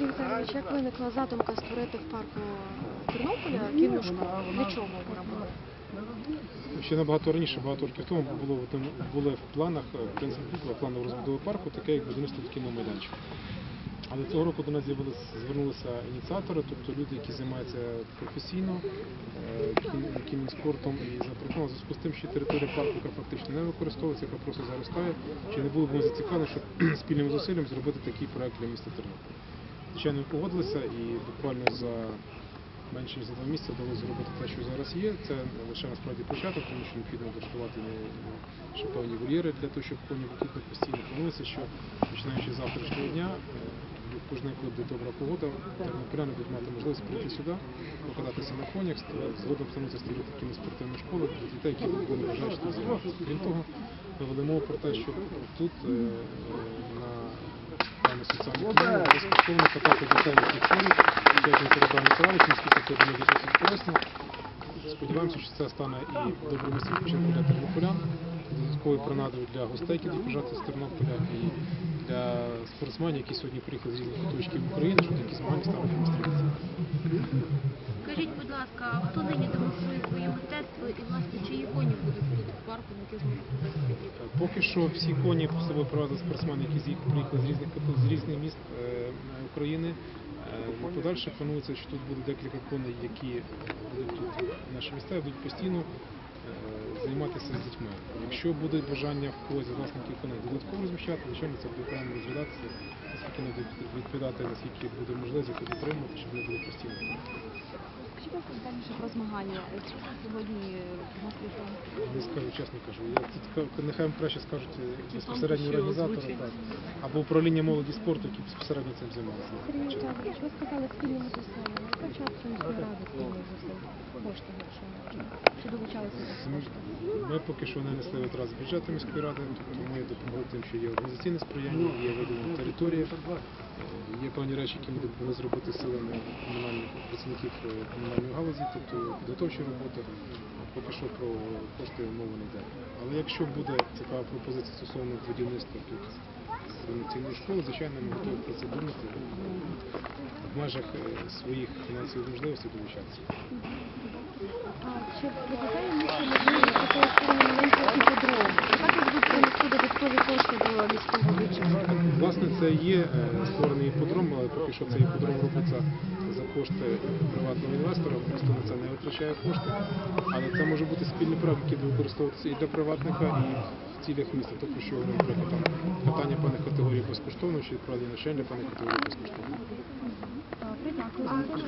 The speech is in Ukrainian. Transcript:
Віталійович, як виникла задумка створити в парку Тернополя кінну школу? Для чого вона була? Ще набагато раніше, багато років тому було були в планах, в принципі, в планах розбудови парку, таке як будівництво кінного майданчика. Але цього року до нас звернулися ініціатори, тобто люди, які займаються професійно е, кінним спортом, і запропонували зв'язку з тим, що територія парку, яка фактично не використовується, яка просто заростає, чи не було б ми зацікавлені, щоб спільним зусиллям зробити такий проект для міста Тернополя. Звичайно, ми погодилися і буквально за менше ніж за два місяці вдалося зробити те, що зараз є. Це лише насправді початок, тому що необхідно влаштувати е, ще певні вольєри для того, щоб коні тут постійно. Планується, що починаючи з завтрашнього дня, кожен коли буде добра погода, тернополяни будуть мати можливість прийти сюди, покататися на конях, згодом стануться створити такі спортивні школи для дітей, які були бажаючи тут займатися. Крім того, ми вели мову про те, що тут е, е, на даному соціальному каналі безкоштовно катати дітей, які хворі, як він передав Миколаївич, наскільки це них досить корисно. Сподіваємося, що це стане і добрим місцем відпочинку для тернополян, додатковою принадою для гостей, які будуть з Тернополя, і для спортсменів, які сьогодні приїхали з різних куточків України, щоб такі змагання стали якимось. Скажіть, будь ласка, а хто нині демонструє своє мистецтво і власне чиї коні будуть в парку, на яких зможуть? Поки що всі коні з собою привезли спортсмени, які приїхали з різних з різних міст е, України. Е, Подальше планується, що тут буде декілька коней, які будуть тут наші міста будуть постійно займатися з дітьми. Якщо буде бажання в когось з власників коней додатково розміщати, звичайно, це буде окремо розглядатися, наскільки будуть відповідати, наскільки буде можливість їх підтримувати, щоб вони були постійно. Скажіть, ласка, детальніше про змагання. Чи сьогодні демонструєте? Не скажу, чесно кажу. Я тут нехай вам краще скажуть е, безпосередньо організатори так, або управління молоді спорту, які безпосередньо цим займалися. Сергій Віталійович, ви сказали зусиллями. Яка частка міської ради спільних зусиль? Кошти, якщо можна? Чи долучалися до Ми- поки що не несли витрат з бюджету міської ради, тобто ми допомогли тим, що є організаційне сприяння, є виділена територія, е, є певні речі, які ми допомогли зробити силами комунальних працівників е, комунальної галузі, тобто підготовчі роботи. Поки що про кошти мова не йде. Але якщо буде цікава пропозиція стосовно будівництва тут повноцінної школи, звичайно, ми готові про це думати в межах е, своїх фінансових можливостей долучатися. Чи додаткові кошти до міського бюджету? Власне, це є е, створений іподром, але поки що цей іподром робиться за кошти приватного інвестора, просто на це не витрачає кошти. Але це може бути спільний проект, який використовуватися і для приватника, і в цілях міста. Тобто, що говоримо, наприклад, категорій безкоштовно, чи відправлені навчання для певних Категорії безкоштовно. Дякую.